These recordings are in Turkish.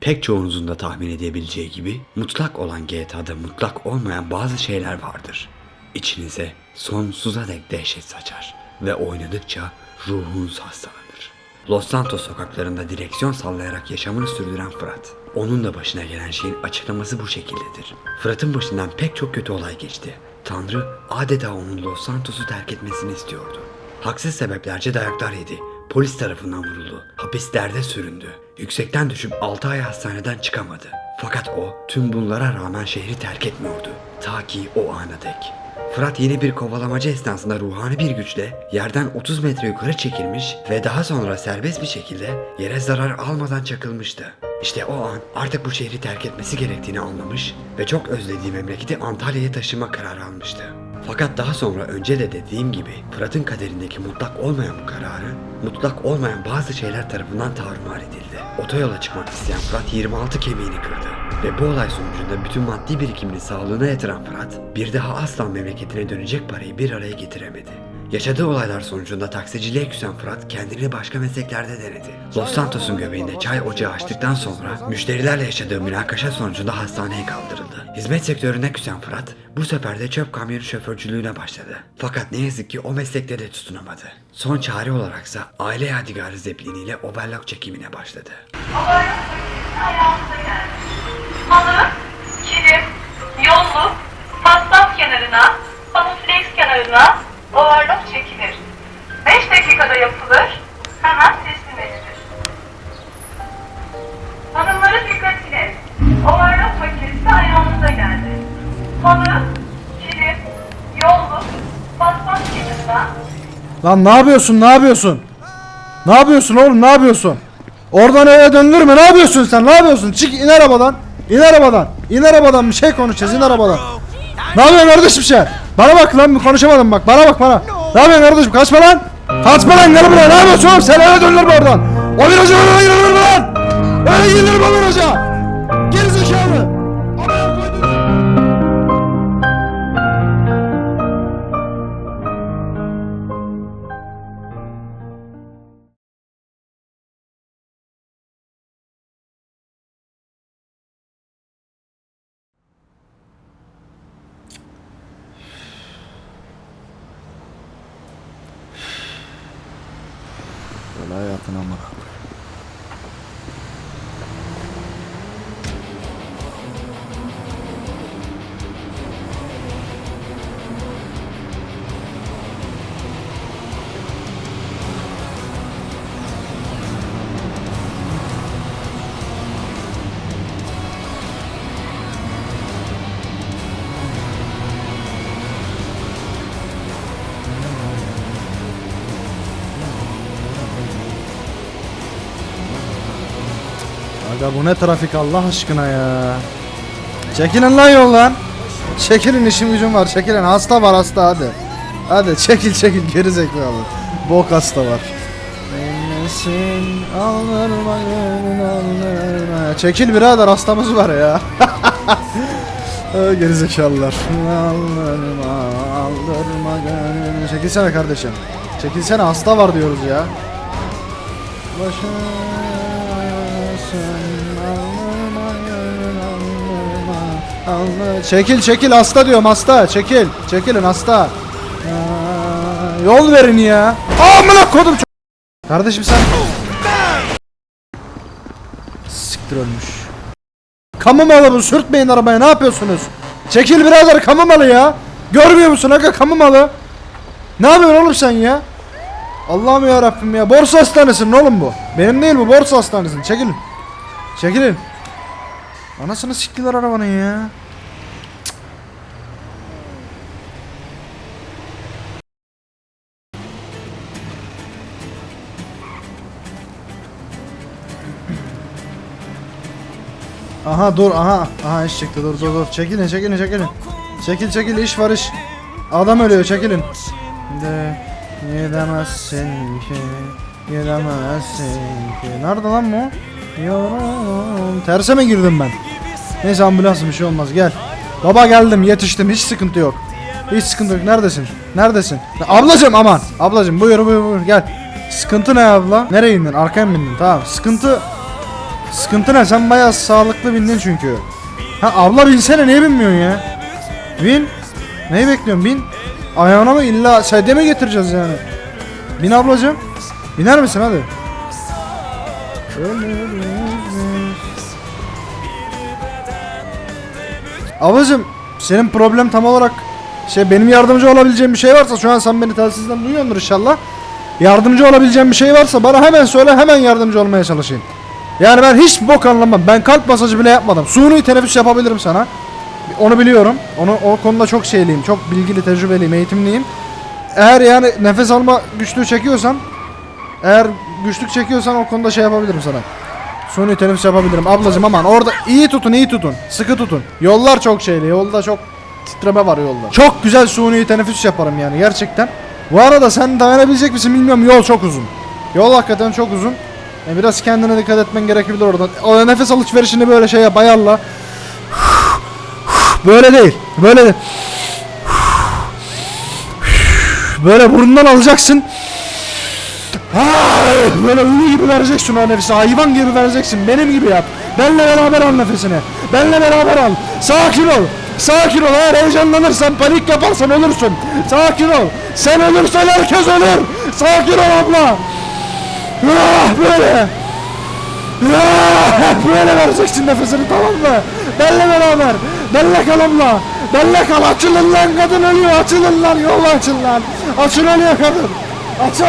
Pek çoğunuzun da tahmin edebileceği gibi mutlak olan GTA'da mutlak olmayan bazı şeyler vardır. İçinize sonsuza dek dehşet saçar ve oynadıkça ruhunuz hastalanır. Los Santos sokaklarında direksiyon sallayarak yaşamını sürdüren Fırat. Onun da başına gelen şeyin açıklaması bu şekildedir. Fırat'ın başından pek çok kötü olay geçti. Tanrı adeta onun Los Santos'u terk etmesini istiyordu. Haksız sebeplerce dayaklar yedi. Polis tarafından vuruldu. Hapislerde süründü. Yüksekten düşüp 6 ay hastaneden çıkamadı. Fakat o tüm bunlara rağmen şehri terk etmiyordu. Ta ki o ana dek. Fırat yeni bir kovalamacı esnasında ruhani bir güçle yerden 30 metre yukarı çekilmiş ve daha sonra serbest bir şekilde yere zarar almadan çakılmıştı. İşte o an artık bu şehri terk etmesi gerektiğini anlamış ve çok özlediği memleketi Antalya'ya taşıma kararı almıştı. Fakat daha sonra önce de dediğim gibi Fırat'ın kaderindeki mutlak olmayan bu kararı mutlak olmayan bazı şeyler tarafından tarumar edildi. Otoyola çıkmak isteyen Fırat 26 kemiğini kırdı. Ve bu olay sonucunda bütün maddi birikimini sağlığına yatıran Fırat bir daha asla memleketine dönecek parayı bir araya getiremedi. Yaşadığı olaylar sonucunda taksiciliğe küsen Fırat kendini başka mesleklerde denedi. Los Santos'un göbeğinde çay ocağı açtıktan sonra müşterilerle yaşadığı münakaşa sonucunda hastaneye kaldırıldı. Hizmet sektörüne küsen Fırat bu sefer de çöp kamyonu şoförcülüğüne başladı. Fakat ne yazık ki o meslekte de tutunamadı. Son çare olaraksa aile yadigarı zepliniyle overlock çekimine başladı. ayağımıza geldi. Halı, kilim, yolluk, paspas kenarına, panoflex kenarına overlock çekilir. 5 dakikada yapılır, hemen teslim edilir. Hanımların dikkatine, overlock makinesi ayağımıza geldi. Halı, kilim, yolluk, paspas kenarına, Lan ne yapıyorsun? Ne yapıyorsun? Ne yapıyorsun oğlum? Ne yapıyorsun? Oradan eve döndür mü? Ne yapıyorsun sen? Ne yapıyorsun? Çık in arabadan. İn arabadan. İn arabadan bir şey konuşacağız. in arabadan. Ne yapıyorsun kardeşim sen? Bana bak lan konuşamadım bak. Bana bak bana. Ne yapıyorsun kardeşim? Kaçma lan. Kaçma lan gel buraya. Ne yapıyorsun oğlum? Sen eve döndür mü oradan? O viraja öyle gidilir mi lan? Öyle gidilir mi o viraja? Aga bu ne trafik Allah aşkına ya. Çekilin lan yoldan. Çekilin işim gücüm var çekilin hasta var hasta hadi. Hadi çekil çekil geri zekalı. Bok hasta var. Çekil birader hastamız var ya. Geri zekalılar. Çekilsene kardeşim. Çekilsene hasta var diyoruz ya. Başın aldırma. Çekil çekil hasta diyorum hasta çekil çekilin hasta Aa, Yol verin ya Amına kodum Kardeşim sen Siktir ölmüş Kamu malı bu sürtmeyin arabaya ne yapıyorsunuz Çekil birader kamu malı ya Görmüyor musun aga kamu malı Ne yapıyorsun oğlum sen ya Allah'ım ya Rabbim ya. Borsa hastanesinin oğlum bu. Benim değil bu borsa hastanesinin. Çekilin. Çekilin. Anasını siktiler arabanın ya. Aha dur aha. Aha iş çıktı. Dur dur dur. Çekilin çekilin çekilin. Çekil çekil iş var iş. Adam ölüyor çekilin. De gidemezsin ki gidemezsin ki. Nerede lan bu? Yorum terse mi girdim ben? Neyse ambulans bir şey olmaz. Gel. Baba geldim. Yetiştim. Hiç sıkıntı yok. Hiç sıkıntı yok. Neredesin? Neredesin? Ablacım aman. Ablacım buyur buyur buyur. Gel. Sıkıntı ne abla? Nereye indin? Arkaya mı bindin tamam. Sıkıntı Sıkıntı ne? Sen bayağı sağlıklı bindin çünkü. Ha abla binsene niye binmiyorsun ya? Bin. Neyi bekliyorsun? Bin. Ayağına mı illa sedye mi getireceğiz yani? Bin ablacığım. Biner misin hadi? Ablacığım senin problem tam olarak şey benim yardımcı olabileceğim bir şey varsa şu an sen beni telsizden duyuyordur inşallah. Yardımcı olabileceğim bir şey varsa bana hemen söyle hemen yardımcı olmaya çalışayım. Yani ben hiç bok anlamam. Ben kalp masajı bile yapmadım. Suni teneffüs yapabilirim sana. Onu biliyorum. Onu o konuda çok şeyliyim. Çok bilgili, tecrübeliyim, eğitimliyim. Eğer yani nefes alma güçlüğü çekiyorsan eğer güçlük çekiyorsan o konuda şey yapabilirim sana. Suni teneffüs yapabilirim. Ablacım aman orada iyi tutun iyi tutun. Sıkı tutun. Yollar çok şeyli. Yolda çok titreme var yolda. Çok güzel suni teneffüs yaparım yani gerçekten. Bu arada sen dayanabilecek misin bilmiyorum. Yol çok uzun. Yol hakikaten çok uzun. Yani biraz kendine dikkat etmen gerekebilir orada. O nefes alışverişini böyle şey yap ayarla. Böyle değil. Böyle değil. Böyle burnundan alacaksın. Böyle ölü gibi vereceksin o nefesi. Hayvan gibi vereceksin. Benim gibi yap. Benle beraber al nefesini. Benle beraber al. Sakin ol. Sakin ol. Eğer heyecanlanırsan, panik yaparsan ölürsün. Sakin ol. Sen ölürsen herkes ölür. Sakin ol abla. Ah, böyle. Ah, böyle vereceksin nefesini tamam mı? Benle beraber. Benle kal abla. Benle kal. Açılın lan kadın ölüyor. Açılın lan. Yol açın lan. Açın ölüyor kadın. Açın.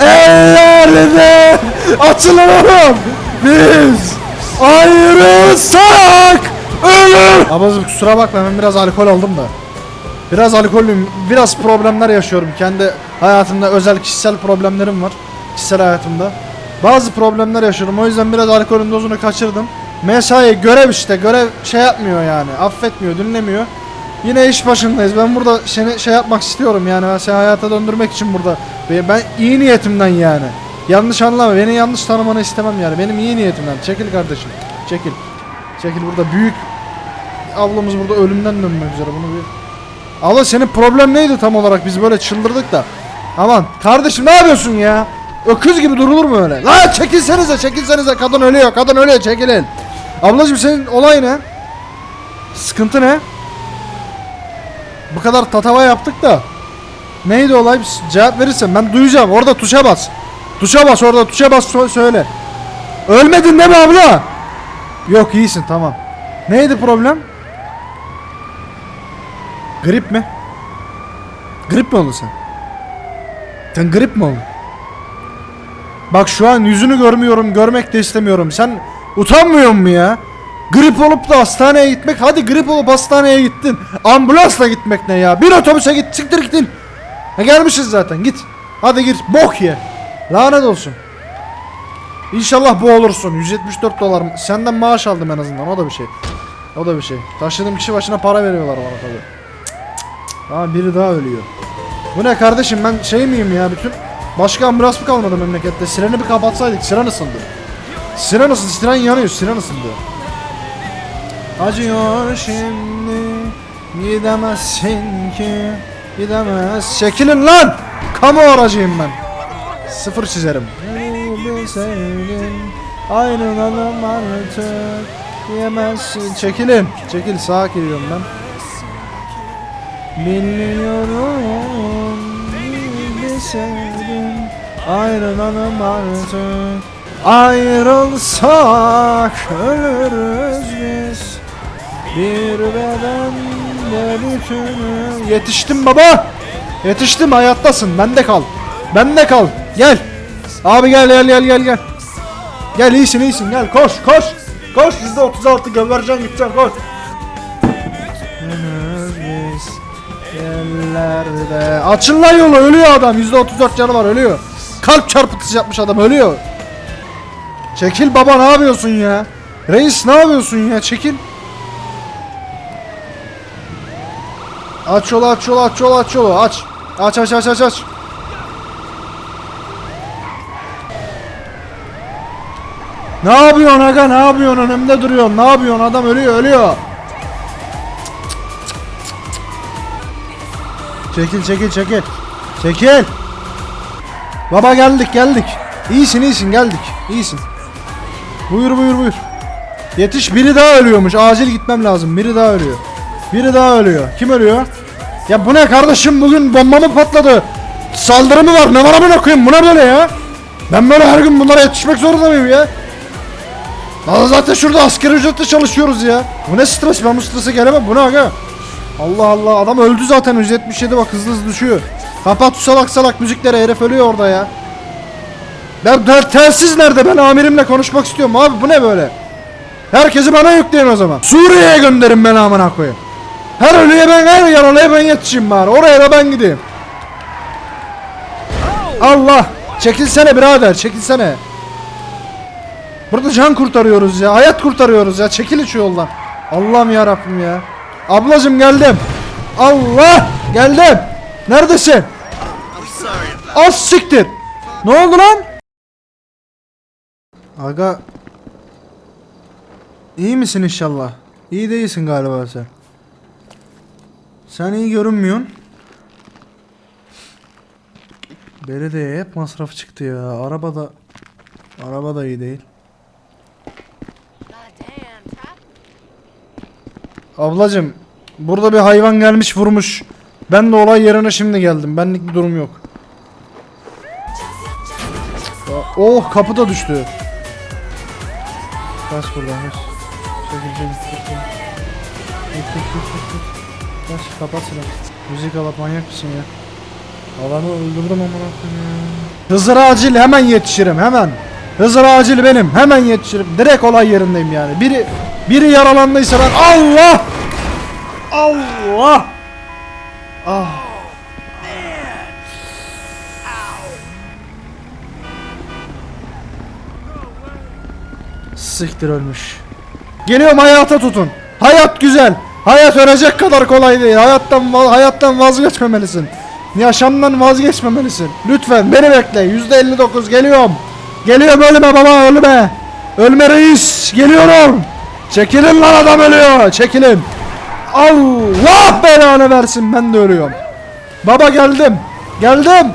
Ellerde açılın oğlum. Biz ayrılsak ölür. Abazım kusura bakma ben biraz alkol aldım da. Biraz alkollüyüm. Biraz problemler yaşıyorum. Kendi hayatımda özel kişisel problemlerim var. Kişisel hayatımda. Bazı problemler yaşıyorum. O yüzden biraz alkolün dozunu kaçırdım. Mesai görev işte. Görev şey yapmıyor yani. Affetmiyor, dinlemiyor. Yine iş başındayız. Ben burada seni şey yapmak istiyorum yani. Ben seni hayata döndürmek için burada. Ben iyi niyetimden yani. Yanlış anlama. Beni yanlış tanımanı istemem yani. Benim iyi niyetimden. Çekil kardeşim. Çekil. Çekil burada büyük ablamız burada ölümden dönmek üzere. Bunu bir Abla senin problem neydi tam olarak? Biz böyle çıldırdık da. Aman kardeşim ne yapıyorsun ya? Öküz gibi durulur mu öyle? La çekilsenize çekilsenize kadın ölüyor kadın ölüyor çekilin. Ablacım senin olay ne? Sıkıntı ne? Bu kadar tatava yaptık da. Neydi olay? Cevap verirsen ben duyacağım. Orada tuşa bas. Tuşa bas orada tuşa bas sö- söyle. Ölmedin değil mi abla? Yok iyisin tamam. Neydi problem? Grip mi? Grip mi oldun sen? Sen grip mi oldun? Bak şu an yüzünü görmüyorum, görmek de istemiyorum. Sen utanmıyor musun ya? Grip olup da hastaneye gitmek, hadi grip olup hastaneye gittin. Ambulansla gitmek ne ya? Bir otobüse git, siktir gittin. Ha gelmişiz zaten, git. Hadi git, bok ye. Lanet olsun. İnşallah bu olursun. 174 dolar. Senden maaş aldım en azından, o da bir şey. O da bir şey. Taşıdığım kişi başına para veriyorlar bana tabii. Aa biri daha ölüyor. Bu ne kardeşim ben şey miyim ya bütün başka ambulans mı kalmadı memlekette? Sireni bir kapatsaydık siren ısındı. Siren ısındı, siren yanıyor, siren ısındı. Acıyor şimdi gidemezsin ki gidemez. Çekilin lan! Kamu aracıyım ben. Sıfır çizerim. Bir sevdim, ayrılalım artık diyemezsin. Çekilin. Çekil sağa giriyorum ben. Biliyorum bir sevdim Ayrılalım artık. Ayrılsak ölürüz biz. Bir bedende bütünü Yetiştim baba. Yetiştim hayattasın. Bende kal. Bende kal. Gel. Abi gel gel gel gel gel. Gel iyisin iyisin. Gel koş koş. Koş %36 gövereceksin gideceksin koş yerlerde Açın lan yolu ölüyor adam. %34 canı var ölüyor. Kalp çarpıntısı yapmış adam ölüyor. Çekil baba ne yapıyorsun ya? Reis ne yapıyorsun ya? Çekil. Aç yolu aç yolu aç yolu aç yolu. Aç. Aç aç aç aç aç. Ne yapıyorsun aga? Ne yapıyorsun? Önümde duruyorsun. Ne yapıyorsun? Adam ölüyor ölüyor Çekil çekil çekil. Çekil. Baba geldik geldik. İyisin iyisin geldik. İyisin. Buyur buyur buyur. Yetiş biri daha ölüyormuş. Acil gitmem lazım. Biri daha ölüyor. Biri daha ölüyor. Kim ölüyor? Ya bu ne kardeşim bugün bomba mı patladı? Saldırı mı var? Ne var amına koyayım? Bu ne böyle ya? Ben böyle her gün bunlara yetişmek zorunda mıyım ya? Daha zaten şurada asgari ücretle çalışıyoruz ya. Bu ne stres? Ben bu strese gelemem. Bu ne aga? Allah Allah adam öldü zaten 177 bak hızlı hızlı düşüyor. Kapat salak salak müzikleri herif ölüyor orada ya. Ben tel- telsiz nerede? Ben amirimle konuşmak istiyorum abi bu ne böyle? Herkesi bana yükleyin o zaman. Suriye'ye gönderin beni amına koyayım. Her ölüye ben her yaralıya ben yetişeyim bari. Oraya da ben gideyim. Allah! Çekilsene birader çekilsene. Burada can kurtarıyoruz ya. Hayat kurtarıyoruz ya. Çekil şu yoldan. Allah'ım ya Rabbim ya. Ablacım geldim. Allah! Geldim. Neredesin? Az siktir. Ne oldu lan? Aga İyi misin inşallah? İyi değilsin galiba sen. Sen iyi görünmüyorsun. Belediye hep masraf çıktı ya. Araba da araba da iyi değil. Ablacım burada bir hayvan gelmiş vurmuş. Ben de olay yerine şimdi geldim. Benlik bir durum yok. Oh kapı da düştü. Kaç buradan kaç. Çekil çekil çekil. Git git git git git. Kaç kapat silahı. Müzik alıp manyak mısın ya? Adamı öldürdüm ya. Hızır acil hemen yetişirim hemen. Hızır acil benim hemen yetişirim. Direkt olay yerindeyim yani. Biri biri yaralandıysa ben Allah! Allah! Ah. Siktir ölmüş. Geliyorum hayata tutun. Hayat güzel. Hayat ölecek kadar kolay değil. Hayattan hayattan vazgeçmemelisin. Yaşamdan vazgeçmemelisin. Lütfen beni bekle. Yüzde 59 geliyorum. Geliyorum ölme baba ölme. Ölme reis. Geliyorum. Çekilin lan adam ölüyor. Çekilin. Allah belanı versin ben de ölüyorum. Baba geldim. Geldim.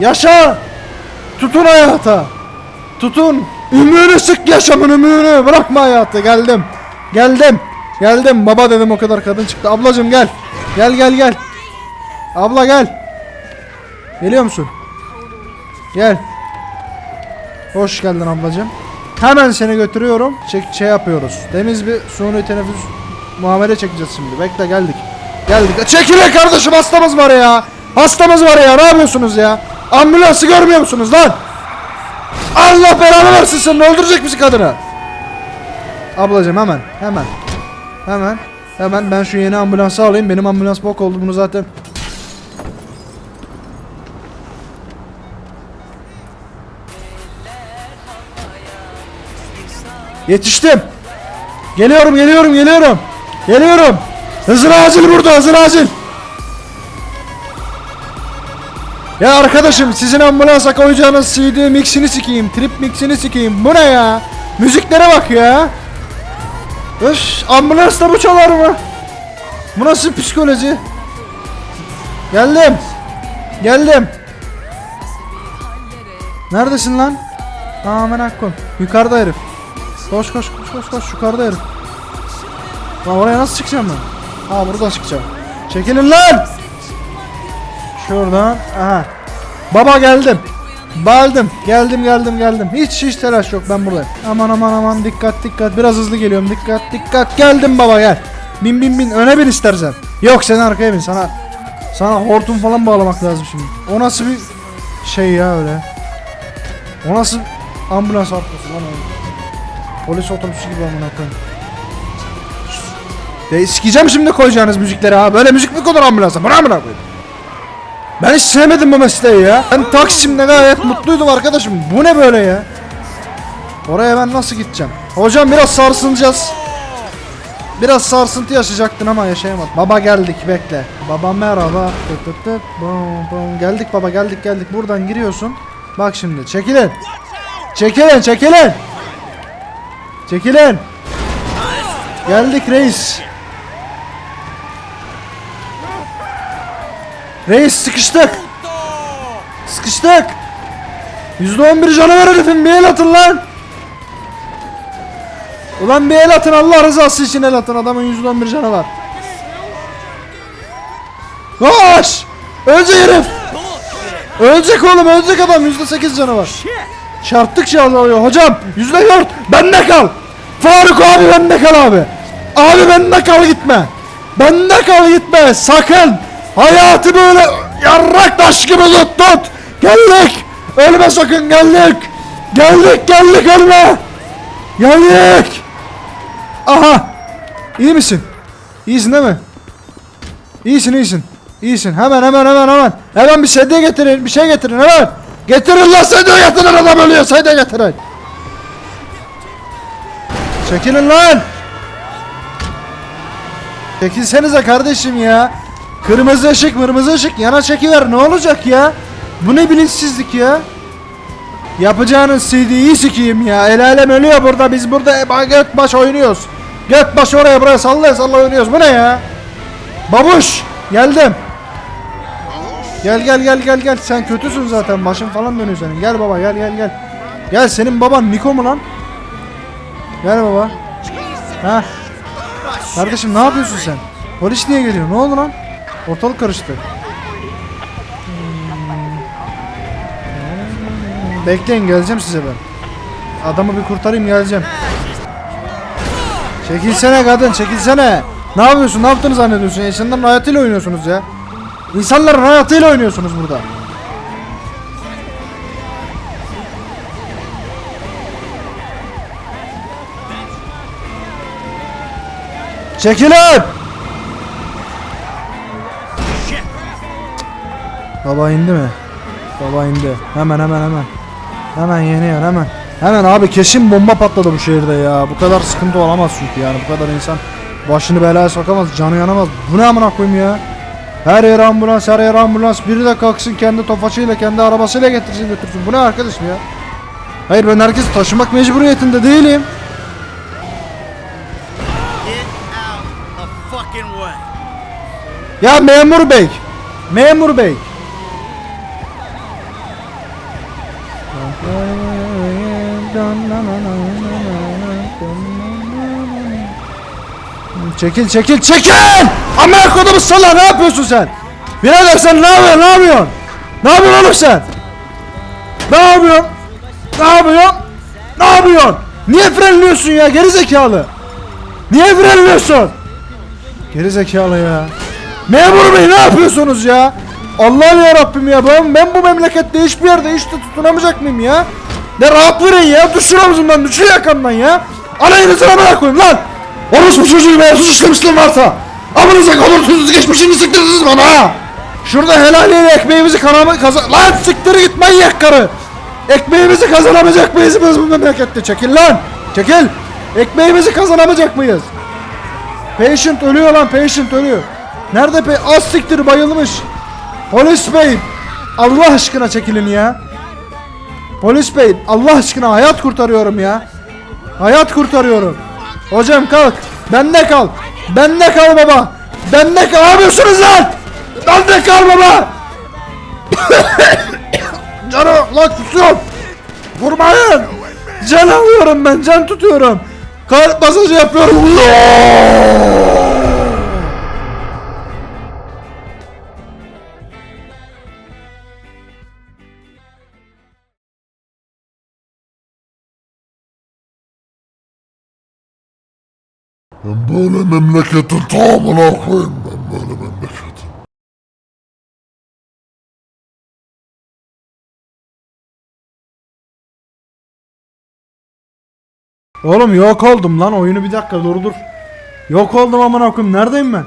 Yaşa. Tutun hayata. Tutun. Ümüğünü sık yaşamın ümüğünü. Bırakma hayatı. Geldim. Geldim. Geldim. Baba dedim o kadar kadın çıktı. Ablacım gel. Gel gel gel. Abla gel. Geliyor musun? Gel. Hoş geldin ablacım. Hemen seni götürüyorum. Çek, şey yapıyoruz. Temiz bir suni teneffüs muamele çekeceğiz şimdi. Bekle geldik. Geldik. Çekilin kardeşim hastamız var ya. Hastamız var ya. Ne yapıyorsunuz ya? Ambulansı görmüyor musunuz lan? Allah belanı versin sen öldürecek misin kadını? Ablacım hemen hemen. Hemen. Hemen ben şu yeni ambulansı alayım. Benim ambulans bok oldu bunu zaten. Yetiştim. Geliyorum geliyorum geliyorum. Geliyorum. Hızır acil burada hızır acil. Ya arkadaşım sizin ambulansa koyacağınız CD mixini sikeyim, trip mixini sikeyim. Bu ne ya? Müziklere bak ya. Öf, ambulansta bu çalar mı? Bu nasıl psikoloji? Geldim. Geldim. Neredesin lan? Aman hakkım. Yukarıda herif. Koş koş koş koş koş yukarıda herif. Lan oraya nasıl çıkacağım ben? Ha buradan çıkacağım. Çekilin lan! Şuradan. Aha. Baba geldim. Geldim. Geldim geldim geldim. Hiç hiç telaş yok ben buradayım. Aman aman aman dikkat dikkat. Biraz hızlı geliyorum. Dikkat dikkat. Geldim baba gel. Bin bin bin. Öne bin istersen. Yok sen arkaya bin. Sana sana hortum falan bağlamak lazım şimdi. O nasıl bir şey ya öyle. O nasıl ambulans arkası lan o. Polis otobüsü gibi amına koyayım. De sikeceğim şimdi koyacağınız müzikleri ha. Böyle müzik mi konur ambulansa? Buna amına koyayım. Ben hiç sevmedim bu mesleği ya. Ben Taksim'de gayet mutluydum arkadaşım. Bu ne böyle ya? Oraya ben nasıl gideceğim? Hocam biraz sarsılacağız. Biraz sarsıntı yaşayacaktın ama yaşayamadım. Baba geldik bekle. Baba merhaba. Tıt tıt tıt. Bum bum. Geldik baba geldik geldik. Buradan giriyorsun. Bak şimdi çekilin. Çekilin çekilin. Çekilin. Geldik reis. Reis sıkıştık. Sıkıştık. %11 canavar herifim bir el atın lan. Ulan bir el atın Allah rızası için el atın adamın %11 canı var. Koş! Ölecek herif! Ölecek oğlum ölecek adam %8 canı var. Çarptıkça azalıyor hocam %4 bende kal. Faruk abi bende kal abi. Abi bende kal gitme. Bende kal gitme sakın. Hayatı böyle yarrak taş gibi tut tut. Geldik. Ölme sakın geldik. Geldik geldik ölme. Geldik. Aha. İyi misin? İyisin değil mi? İyisin iyisin. İyisin. Hemen hemen hemen hemen. Hemen bir sedye getirin. Bir şey getirin hemen. Getirin lan sedye getirin adam ölüyor. Sedye getirin. Çekilin lan. Çekilsenize kardeşim ya. Kırmızı ışık kırmızı ışık yana çekiver ne olacak ya? Bu ne bilinçsizlik ya? Yapacağınız CD'yi sikeyim ya. El alem ölüyor burada biz burada göt baş oynuyoruz. Göt baş oraya buraya sallaya sallaya oynuyoruz. Bu ne ya? Babuş geldim. Gel gel gel gel gel. Sen kötüsün zaten. Başın falan dönüyor senin. Gel baba gel gel gel. Gel senin baban Niko mu lan? Gel baba. Ha. Kardeşim ne yapıyorsun sen? Polis niye geliyor? Ne oldu lan? Ortalık karıştı. Bekleyin geleceğim size ben. Adamı bir kurtarayım geleceğim. Çekilsene kadın çekilsene. Ne yapıyorsun? Ne yaptığını zannediyorsun? İnsanların hayatıyla oynuyorsunuz ya. İnsanların hayatıyla oynuyorsunuz burada. Çekilin! Baba indi mi? Baba indi. Hemen hemen hemen. Hemen yeniyor hemen. Hemen abi kesin bomba patladı bu şehirde ya. Bu kadar sıkıntı olamaz çünkü yani. Bu kadar insan başını belaya sokamaz. Canı yanamaz. Bu ne amına koyayım ya? Her yer ambulans, her yer ambulans. Biri de kalksın kendi tofaşıyla, kendi arabasıyla getirsin götürsün. Bu ne arkadaşım ya? Hayır ben herkesi taşımak mecburiyetinde değilim. Ya memur bey. Memur bey. Çekil çekil çekil! Amına kodumu sala ne yapıyorsun sen? Birader sen ne yapıyorsun ne yapıyorsun? Ne yapıyorsun oğlum sen? Ne yapıyorsun? Ne yapıyorsun? Ne yapıyorsun? Niye frenliyorsun ya geri zekalı? Niye frenliyorsun? Geri zekalı ya. Memur bey ne yapıyorsunuz ya? Allah'ım ya Rabbim ya ben, ben bu memlekette hiçbir yerde işte tutunamayacak mıyım ya? Ne rahat verin ya düşün omzumdan düşün yakamdan ya. Anayınızı amına koyayım lan. Orospu çocuğu be sus işlemişliğim varsa. Amınıza kadar geçmişini sıktırdınız bana ha. Şurada helaliyle ekmeğimizi kanama kazan... Lan siktir git manyak karı. Ekmeğimizi kazanamayacak mıyız biz bu memlekette? Çekil lan. Çekil. Ekmeğimizi kazanamayacak mıyız? Patient ölüyor lan patient ölüyor. Nerede pe az siktir bayılmış. Polis bey Allah aşkına çekilin ya. Polis bey Allah aşkına hayat kurtarıyorum ya. Hayat kurtarıyorum. Hocam kalk. Bende kal. Bende kal baba. Bende kal. Ne yapıyorsunuz lan? Bende kal baba. Canı lan tutuyorum. Vurmayın. Can alıyorum ben. Can tutuyorum. Kalp masajı yapıyorum. Böyle memleketin tamamına koyayım ben böyle memleketin. Oğlum yok oldum lan oyunu bir dakika dur dur. Yok oldum amına koyayım neredeyim ben?